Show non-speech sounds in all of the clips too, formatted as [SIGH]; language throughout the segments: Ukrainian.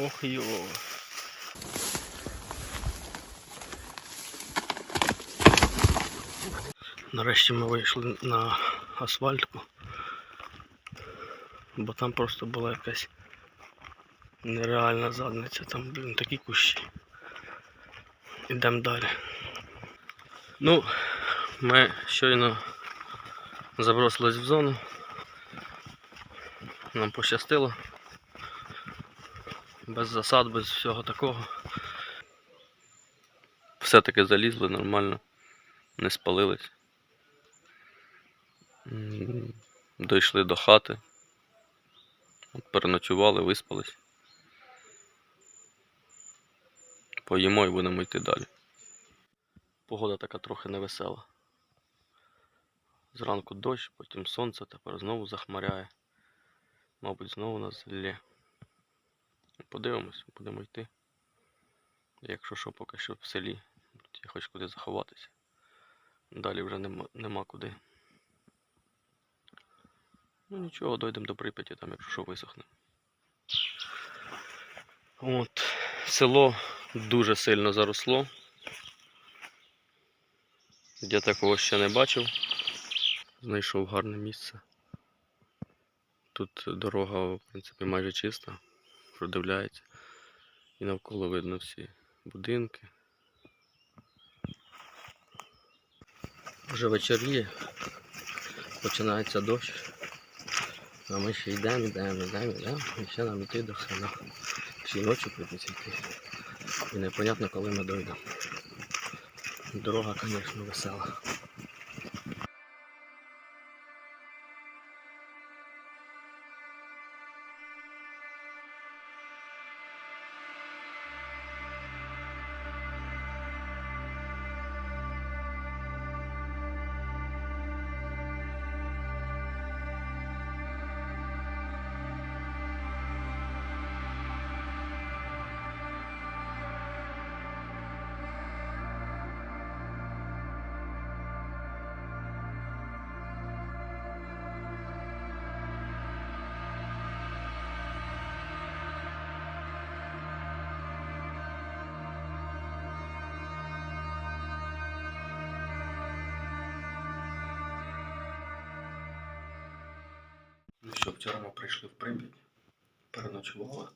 Ох йо. Нарешті ми вийшли на асфальтку, бо там просто була якась нереальна задниця, там, блін, такі кущі. Ідемо далі. Ну, ми щойно забросились в зону. Нам пощастило. Без засад, без всього такого. Все-таки залізли нормально, не спалились. Дійшли до хати. Переночували, виспались. Поїмо і будемо йти далі. Погода така трохи невесела. Зранку дощ, потім сонце, тепер знову захмаряє. Мабуть, знову нас злє. Подивимось, будемо йти. Якщо що, поки що в селі, тут є хоч куди заховатися. Далі вже нема, нема куди. Ну нічого, дойдемо до Прип'яті, там якщо що висохне. От, село дуже сильно заросло. Я такого ще не бачив. Знайшов гарне місце. Тут дорога, в принципі, майже чиста, продивляється. І навколо видно всі будинки. Вже вечоріє, починається дощ. А ми ще йдемо, йдемо, йдемо, йдемо. І ще нам йти до села. Ще ночі прийдеться. І непонятно, коли ми дойдемо. Дорога, звісно, весела. Що, вчора ми прийшли в Прип'ять, переночували.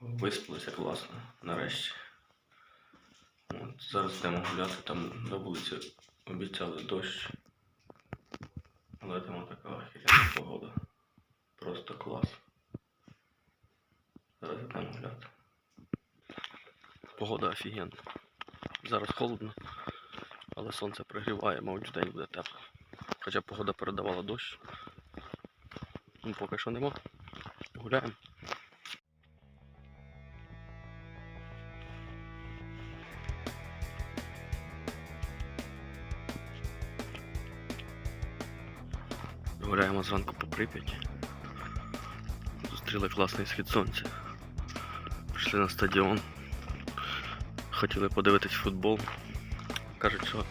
Виспалися класно, нарешті. От, зараз йдемо гуляти, там на вулиці обіцяли дощ. Але там така охеренна погода. Просто клас. Зараз йдемо гуляти. Погода офігенна. Зараз холодно, але сонце пригріває, мабуть, вдень буде тепло. Хоча погода передавала дощ. Ну, поки що нема. Гуляємо. Гуляємо зранку по Прип'яті. Зустріли класний схід сонця. Пішли на стадіон. Хотіли подивитись футбол. Кажуть, що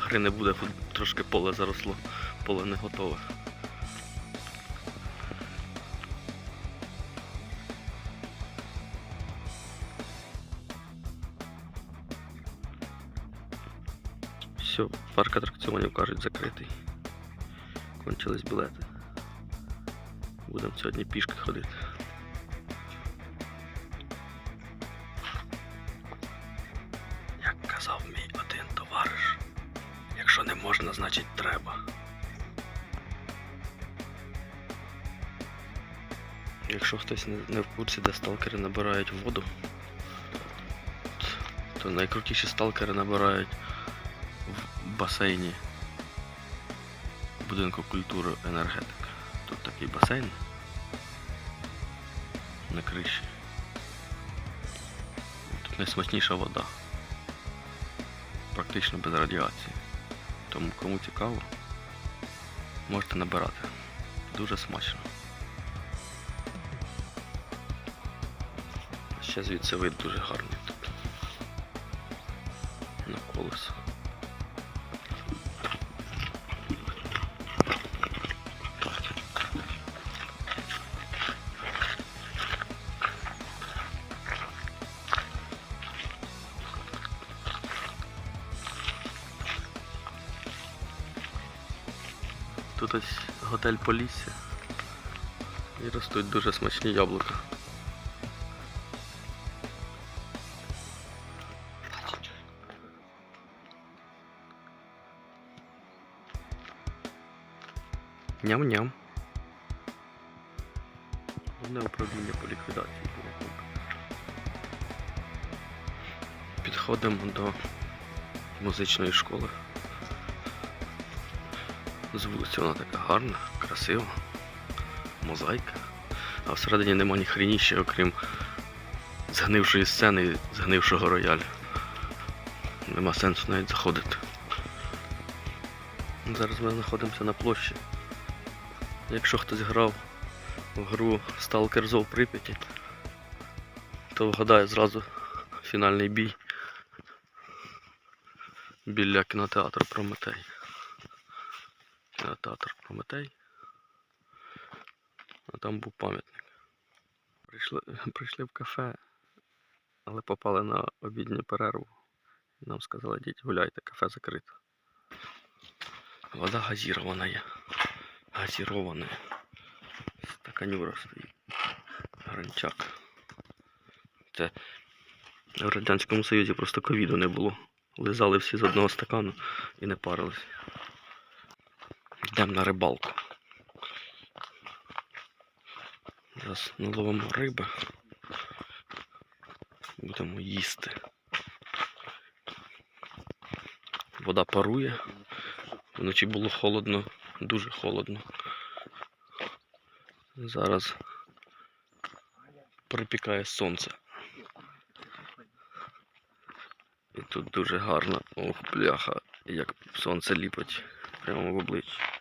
гри не буде, фут- трошки поле заросло, поле не готове. Все, парк атракціонів кажуть закритий. Кончились білети. Будемо сьогодні пішки ходити. Значить треба. Якщо хтось не, в курсі, де сталкери набирають воду, то найкрутіші сталкери набирають в басейні будинку культури енергетика. Тут такий басейн на криші. Тут найсмачніша вода. Практично без радіації. Тому кому цікаво, можете набирати. Дуже смачно. Ще звідси вид дуже гарний тут. На колесо. Готель Полісся. І ростуть дуже смачні яблука. Ням-ням. Головне управління по ліквідації було. Підходимо до музичної школи. З вулиці вона така гарна, красива, мозаїка. А всередині нема ні хрініще, окрім згнившої сцени і згнившого роялю. Нема сенсу навіть заходити. Зараз ми знаходимося на площі. Якщо хтось грав в гру Stalker Зов Прип'яті, то вгадає зразу фінальний бій біля кінотеатру Прометей. Кінотеатр Прометей. А там був пам'ятник. Прийшли, [LAUGHS] прийшли в кафе, але попали на обідню перерву. Нам сказали, діть, гуляйте, кафе закрито. Вода газірована є. Газірована. Стаканюра стоїть. Гранчак. Це в Радянському Союзі просто ковіду не було. Лизали всі з одного стакану і не парились. Йдемо на рибалку. Зараз наловимо риби. Будемо їсти. Вода парує. Вночі було холодно, дуже холодно. Зараз припікає сонце. І тут дуже гарно. Ох, бляха, як сонце ліпить прямо в обличчя.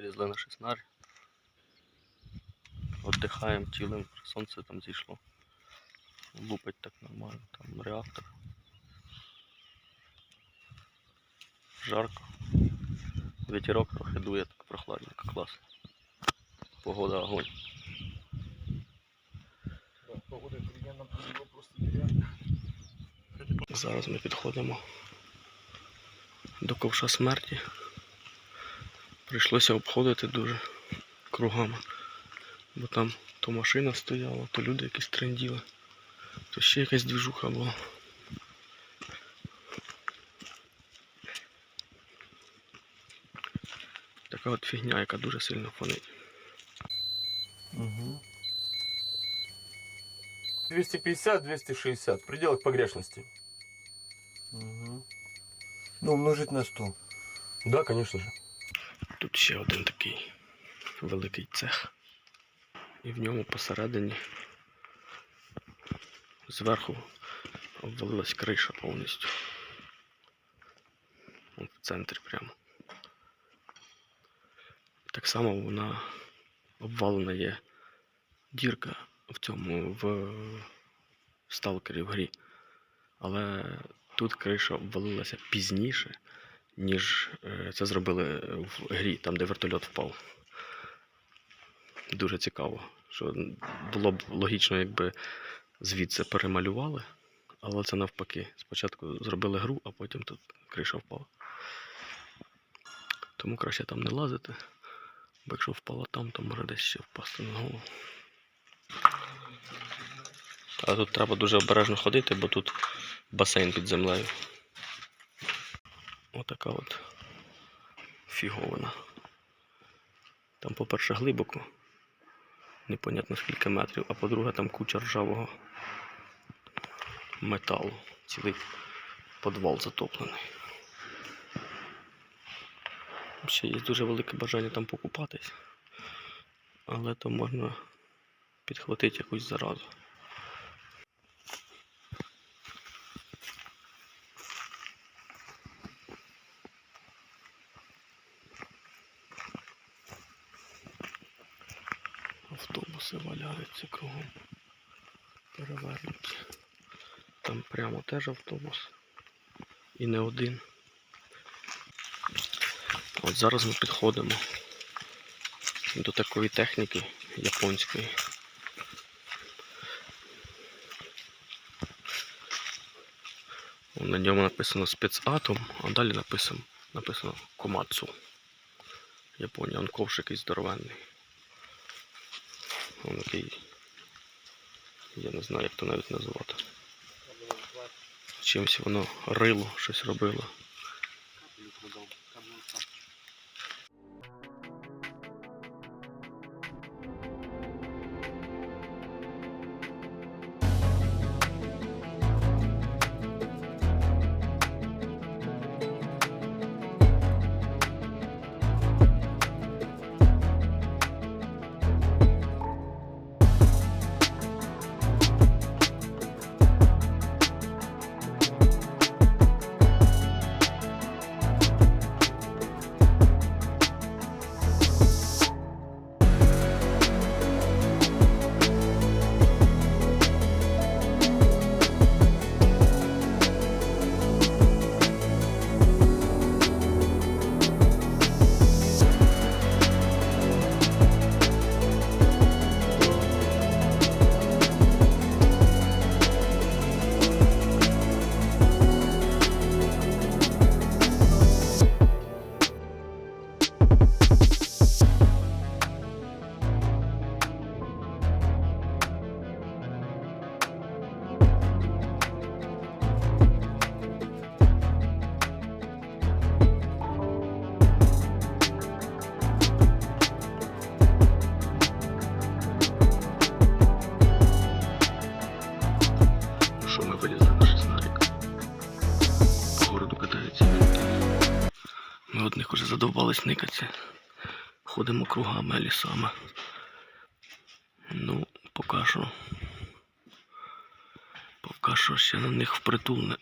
Вилізли на шеснарь. Отдихаємо, чилим, сонце там зійшло. Лупить так нормально, там реактор. Жарко. Ветерок трохи дує, так прохладненько, класно. Погода огонь. Погода было просто нереально. Зараз ми підходимо до ковша смерті. Прийшлося обходити дуже кругами. Бо там то машина стояла, то люди якісь тренділи, то ще якась двіжуха була. Така от фігня, яка дуже сильно фонить. Угу. 250-260 в пределах погрешности. Угу. Ну, умножить на 100. Да, конечно же. Тут ще один такий великий цех. І в ньому посередині зверху обвалилась криша повністю. В центрі прямо. Так само вона обвалена є дірка в цьому в сталкері в грі. Але тут криша обвалилася пізніше, ніж е, це зробили в грі, там де вертольот впав. Дуже цікаво, що було б логічно, якби звідси перемалювали, але це навпаки. Спочатку зробили гру, а потім тут криша впала. Тому краще там не лазити, бо якщо впала там, то може десь ще впасти на голову. А тут треба дуже обережно ходити, бо тут басейн під землею. Отака от фіговина. Там, по-перше, глибоко, непонятно скільки метрів, а по-друге, там куча ржавого металу. Цілий подвал затоплений. Ще є дуже велике бажання там покупатись, але то можна підхватити якусь заразу. Валяються кругом. Перевернуті. Там прямо теж автобус. І не один. От зараз ми підходимо до такої техніки японської. На ньому написано спецатом, а далі написано, написано Комацу. Японія, он ковш якийсь здоровенний. Он такий, Я не знаю, як то навіть назвати. Чимось воно рило, щось робило. Одних уже задовбались никатися. Ходимо кругами лісами. Ну, поки що. Ще на них впритул не,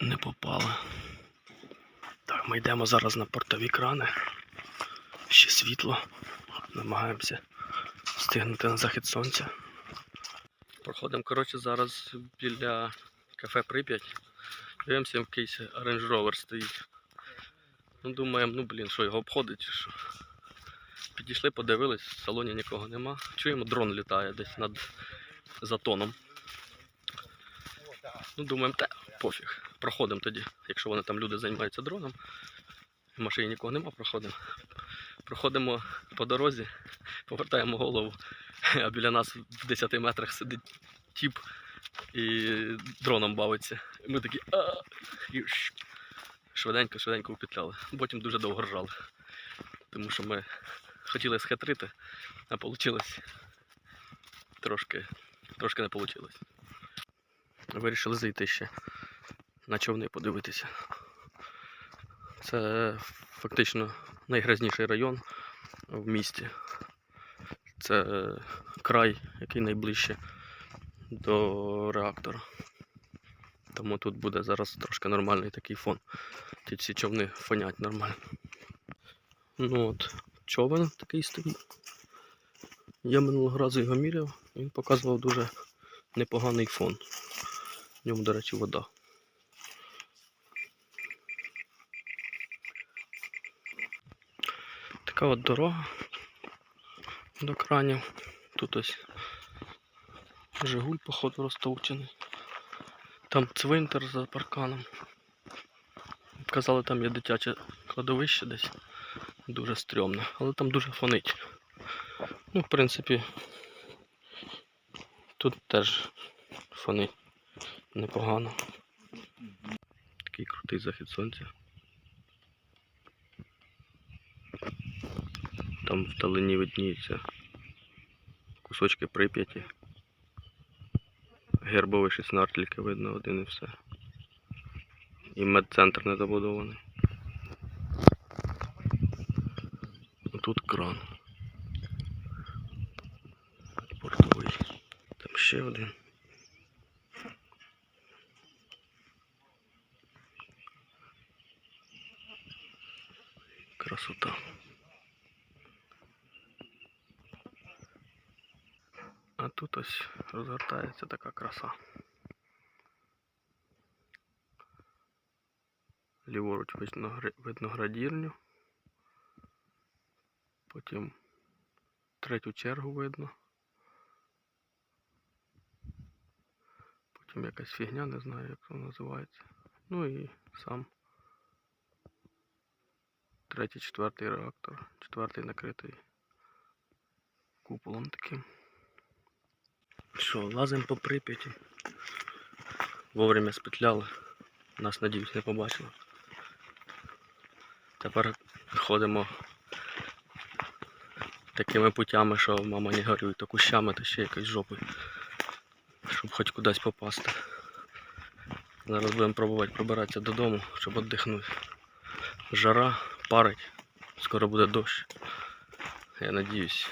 не попали. Так, ми йдемо зараз на портові крани. Ще світло. Намагаємося встигнути на захід сонця. Проходимо, коротше, зараз біля кафе Прип'ять. Дивимося, якийсь Range Rover стоїть. Ну, думаємо, ну блін, що його обходить що. Підійшли, подивились, в салоні нікого нема. Чуємо, дрон літає десь над затоном. Ну, думаємо, та пофіг. Проходимо тоді. Якщо вони там люди займаються дроном. В машині нікого нема, проходимо. Проходимо по дорозі, повертаємо голову, [LAUGHS] а біля нас в 10 метрах сидить тіп і дроном бавиться. Ми такі а і ш- швиденько, швиденько упетляли. Потім дуже довго ржали. Тому що ми хотіли схитрити, а вийшло трошки, трошки не вийшло. Вирішили зайти ще на човни подивитися. Це фактично найгрязніший район в місті. Це край, який найближче до реактора. Тому тут буде зараз трошки нормальний такий фон. Ті всі човни фонять нормально. Ну от, човен такий стоїть. Я минулого разу його міряв, він показував дуже непоганий фон. В ньому, до речі, вода. Така от дорога до кранів. Тут ось Жигуль, походу, розтовчений. Там цвинтар за парканом. Казали, там є дитяче кладовище десь. Дуже стрьомне, але там дуже фонить. Ну, в принципі, тут теж фонить непогано. Такий крутий захід сонця. Там вдалині видніються кусочки прип'яті. Гербовий шістнар тільки видно один і все. І медцентр не добудований. Тут кран. Портовий. Там ще один. Красота. А тут ось розгортається така краса. Ліворуч видно, градірню. Потім третю чергу видно. Потім якась фігня, не знаю, як вона називається. Ну і сам третій, четвертий реактор. Четвертий накритий куполом таким. Що, лазимо по Прип'яті. Вовремя спетляли. Нас, надіюсь, не побачили. Тепер ходимо такими путями, що мама не горює, то кущами, то ще якось жопою. Щоб хоч кудись попасти. Зараз будемо пробувати пробиратися додому, щоб віддихнути. Жара, парить, скоро буде дощ. Я надіюсь,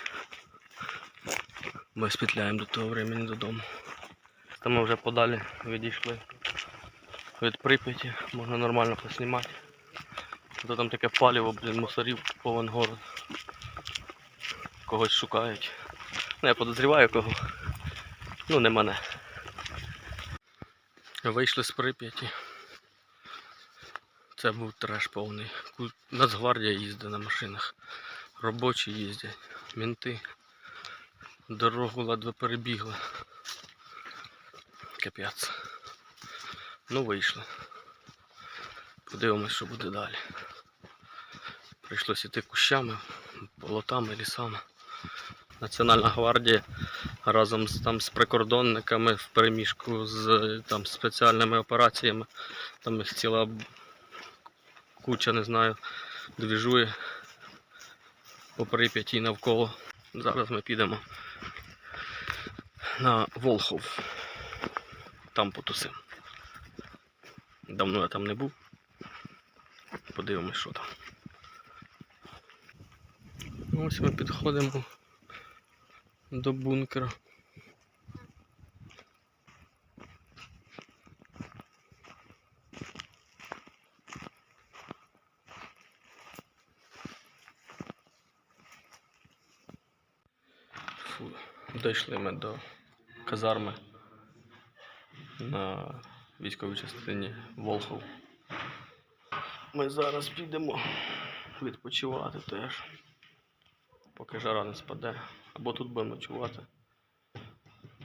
ми спітляємо до того времени додому. Та ми вже подалі відійшли від Прип'яті, можна нормально поснімати. То там таке паліво, блін, мусорів повен город. Когось шукають. Ну, я подозріваю кого. Ну, не мене. Вийшли з Прип'яті. Це був треш повний. Нацгвардія їздить на машинах. Робочі їздять, мінти. Дорогу ледве перебігли. Капець. Ну вийшли. Подивимось, що буде далі. Прийшлось іти кущами, болотами, лісами. Національна гвардія разом з, там, з прикордонниками в переміжку з там, спеціальними операціями. Там їх ціла куча, не знаю, двіжує по Прип'яті навколо. Зараз ми підемо на Волхов. Там потусимо. Давно я там не був. Подивимось, що там. Ось ми підходимо до бункера. Фу, дійшли ми до казарми на військовій частині Волхов. Ми зараз підемо відпочивати теж, поки жара не спаде. Або тут будемо ночувати.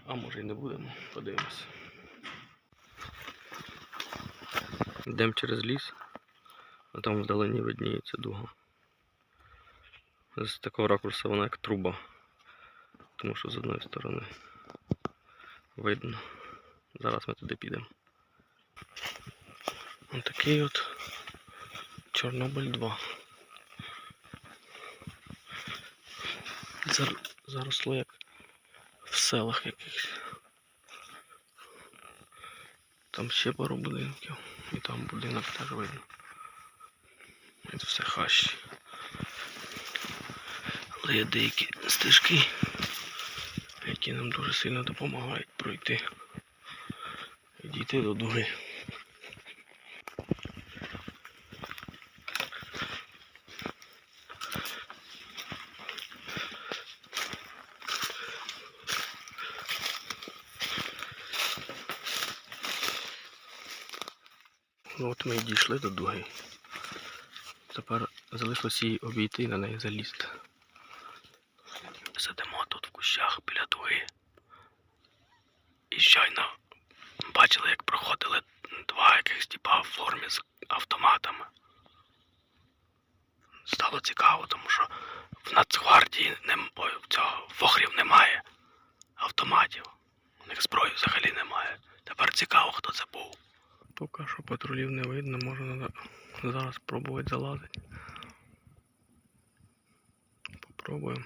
А може і не будемо, подивимось. Йдемо через ліс, а там вдалині видніється дуга. З такого ракурсу вона як труба. Тому що з одної сторони видно. Зараз ми туди підемо. Ось такий от Чорнобиль 2. Заросло як в селах якихось. Там ще пару будинків. І там будинок теж видно. І все хащі. Але є деякі стежки, які нам дуже сильно допомагають пройти і дійти до дуги. Ну от ми і дійшли до дуги. Тепер залишилось її обійти і на неї залізти. Сидимо тут в кущах біля дуги. І щойно бачили, як проходили два якихось типа в формі з автоматами. Стало цікаво, тому що в Нацгвардії нем... ой, в цього вохрів немає автоматів. У них зброї взагалі немає. Тепер цікаво, хто це був. Поки що патрулів не видно, можна зараз спробувати залазити. Попробуємо.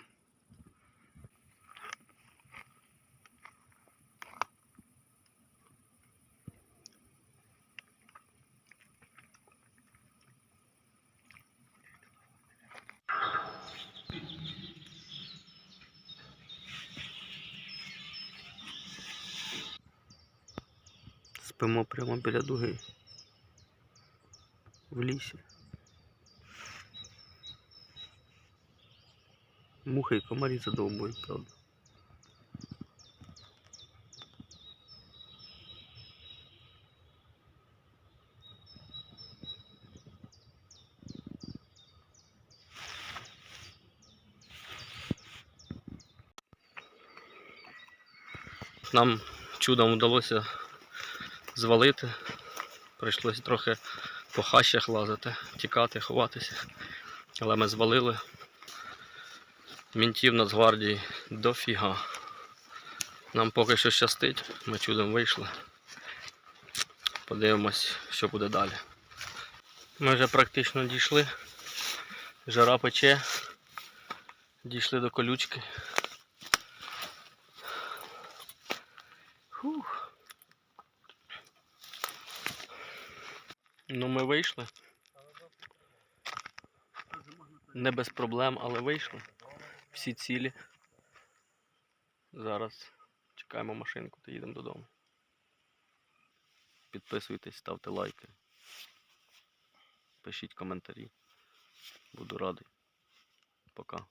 Спимо прямо біля дуги. В лісі. Мухи і комарі задовбують, правда. Нам чудом вдалося звалити. Прийшлося трохи по хащах лазити, тікати, ховатися. Але ми звалили. Мінтів Нацгвардії дофіга. Нам поки що щастить, ми чудом вийшли. Подивимось, що буде далі. Ми вже практично дійшли. Жара пече. Дійшли до колючки. Фух. Ну, ми вийшли. Не без проблем, але вийшли. Всі цілі. Зараз чекаємо машинку та їдемо додому. Підписуйтесь, ставте лайки. Пишіть коментарі. Буду радий. Пока.